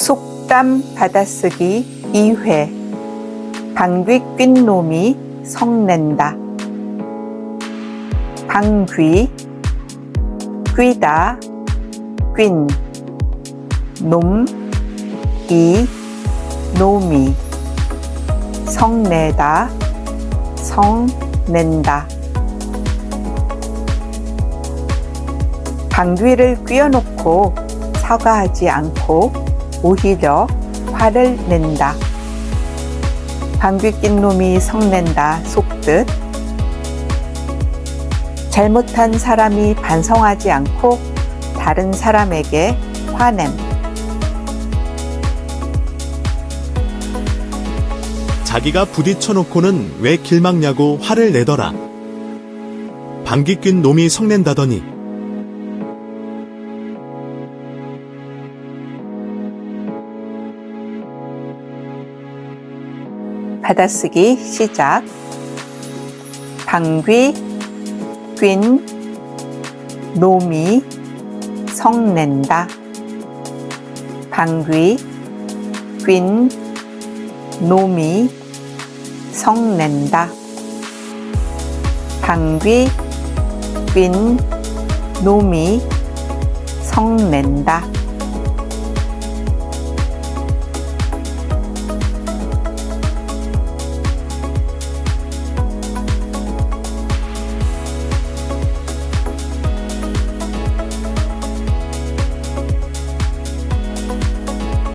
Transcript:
속담 받아쓰기 2회. 방귀 낀 놈이 성낸다. 방귀. 뀌다. 뀐 놈, 이, 놈이. 성내다. 성낸다. 방귀를 뀌어놓고 사과하지 않고 오히려 화를 낸다. 방귀 낀 놈이 성낸다 속뜻. 잘못한 사람이 반성하지 않고 다른 사람에게 화냄. 자기가 부딪혀 놓고는 왜 길 막냐고 화를 내더라. 방귀 낀 놈이 성낸다더니 받아쓰기 시작. 방귀 낀 놈이 성낸다. 방귀 낀 놈이 성낸다. 방귀 낀 놈이 성낸다.